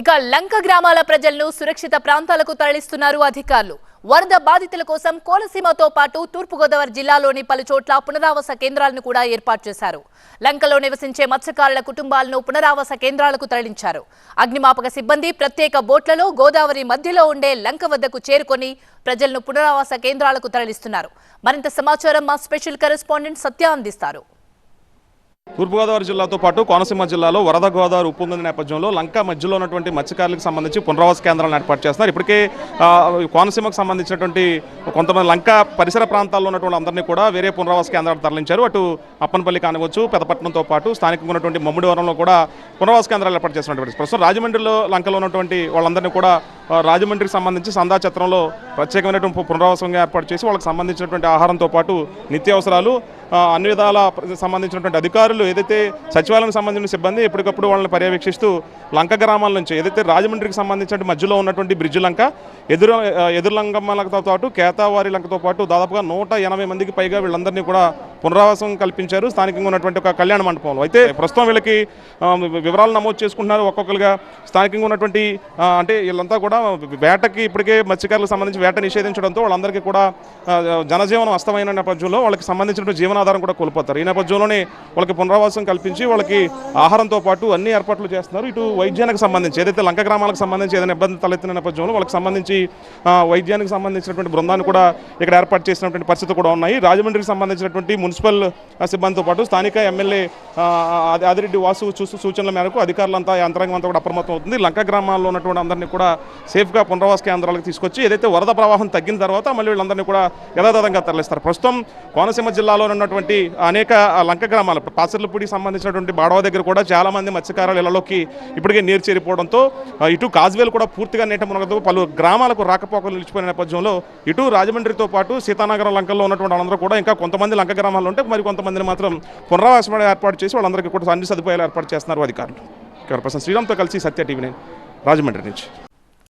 ఇక లంక గ్రామాల ప్రజలను సురక్షిత ప్రాంతాలకు తరలిస్తున్నారు అధికారులు. వరద బాధితుల కోసం కోనసీమతో పాటు తూర్పుగోదావరి జిల్లాలోని పలు చోట్ల పునరావాస కేంద్రాలను కూడా ఏర్పాటు చేశారు. లంకలో నివసించే మత్స్యకారుల కుటుంబాలను పునరావాస కేంద్రాలకు తరలించారు. అగ్నిమాపక సిబ్బంది ప్రత్యేక బోట్లలో గోదావరి మధ్యలో ఉండే లంక వద్దకు చేరుకొని ప్రజలను పునరావాస కేంద్రాలకు తరలిస్తున్నారు. మరింత సమాచారం మా స్పెషల్ కరెస్పాండెంట్ సత్య అందిస్తారు. తూర్పుగోదావరి జిల్లాతో పాటు కోనసీమ జిల్లాలో వరద గోదావరి ఉప్పొందిన నేపథ్యంలో లంక మధ్యలో ఉన్నటువంటి మత్స్యకారులకు సంబంధించి పునరావాస కేంద్రాలను ఏర్పాటు చేస్తున్నారు. ఇప్పటికే కోనసీమకు సంబంధించినటువంటి కొంతమంది లంక పరిసర ప్రాంతాల్లో ఉన్నటువంటి అందరినీ కూడా వేరే పునరావాస కేంద్రాలు తరలించారు. అటు అప్పనపల్లి కానివచ్చు పెదపట్నంతో పాటు స్థానికంగా ఉన్నటువంటి మమ్మిడివరంలో కూడా పునరావాస కేంద్రాలు ఏర్పాటు చేస్తున్నటువంటి ప్రస్తుతం రాజమండ్రిలో లంకలో ఉన్నటువంటి వాళ్ళందరినీ కూడా రాజమండ్రికి సంబంధించి సందా చిత్రంలో ప్రత్యేకమైనటువంటి పు- పునరావాసంగా ఏర్పాటు చేసి వాళ్ళకి సంబంధించినటువంటి ఆహారంతో పాటు నిత్యావసరాలు అన్ని విధాల సంబంధించినటువంటి అధికారులు ఏదైతే సచివాలయం సంబంధించిన సిబ్బంది ఎప్పటికప్పుడు వాళ్ళని పర్యవేక్షిస్తూ లంక గ్రామాల నుంచి ఏదైతే రాజమండ్రికి సంబంధించిన మధ్యలో ఉన్నటువంటి బ్రిడ్జ్ లంక ఎదురు ఎదురు లంకమ్మలతో పాటు కేతావారి లంకతో పాటు దాదాపుగా నూట ఎనభై మందికి పైగా వీళ్ళందరినీ కూడా పునరావాసం కల్పించారు. స్థానికంగా ఉన్నటువంటి ఒక కళ్యాణ మండపంలో. అయితే ప్రస్తుతం వీళ్ళకి వివరాలు నమోదు చేసుకుంటున్నారు. ఒక్కొక్కరుగా స్థానికంగా ఉన్నటువంటి అంటే వీళ్ళంతా కూడా వేటకి ఇప్పటికే మత్స్యకారులకు సంబంధించి వేట నిషేధించడంతో వాళ్ళందరికీ కూడా జనజీవనం అస్తమైన నేపథ్యంలో వాళ్ళకి సంబంధించినటువంటి జీవనాధారం కూడా కోల్పోతారు. ఈ నేపథ్యంలోనే వాళ్ళకి పునరావాసం కల్పించి వాళ్ళకి ఆహారంతో పాటు అన్ని ఏర్పాట్లు చేస్తున్నారు. ఇటు వైద్యానికి సంబంధించి ఏదైతే లంక గ్రామాలకు సంబంధించి ఏదైనా ఇబ్బంది తలెత్తిన నేపథ్యంలో వాళ్ళకి సంబంధించి వైద్యానికి సంబంధించినటువంటి బృందాన్ని కూడా ఇక్కడ ఏర్పాటు చేసినటువంటి పరిస్థితి కూడా ఉన్నాయి. రాజమండ్రికి సంబంధించినటువంటి మున్సిపల్ మున్సిపల్ సిబ్బందితో పాటు స్థానిక ఎమ్మెల్యే ఆదిరెడ్డి వాసు చూస్తూ సూచనల మేరకు అధికారులంతా యంత్రాంగం అంతా కూడా అప్రమత్తం అవుతుంది. లంక గ్రామాల్లో ఉన్నటువంటి అందరినీ కూడా సేఫ్గా పునరావాస కేంద్రాలకు తీసుకొచ్చి ఏదైతే వరద ప్రవాహం తగ్గిన తర్వాత మళ్ళీ వీళ్ళందరినీ కూడా యథాతథంగా తరలిస్తారు. ప్రస్తుతం కోనసీమ జిల్లాలో ఉన్నటువంటి అనేక లంక గ్రామాలు పాసర్లపూడికి సంబంధించినటువంటి బాడవ దగ్గర కూడా చాలామంది మత్స్యకారులు ఇళ్ళలోకి ఇప్పటికే నీరు చేరిపోవడంతో ఇటు కాజ్వేలు కూడా పూర్తిగా నీట మునగదు. పలు గ్రామాలకు రాకపోకలు నిలిచిపోయిన నేపథ్యంలో ఇటు రాజమండ్రితో పాటు సీతానగరం లంకల్లో ఉన్నటువంటి వాళ్ళందరూ కూడా ఇంకా కొంతమంది లంక గ్రామాల్లో ఉంటే మరి కొంతమందిని మాత్రం పునరావాసం ఏర్పాటు చేసి వాళ్ళందరికీ కూడా అన్ని సదుపాయాలు ఏర్పాటు చేస్తున్నారు అధికారులు. కెమెరా పర్సన్ శ్రీరామ్తో కలిసి సత్య టీవీ నైన్ రాజమండ్రి నుంచి.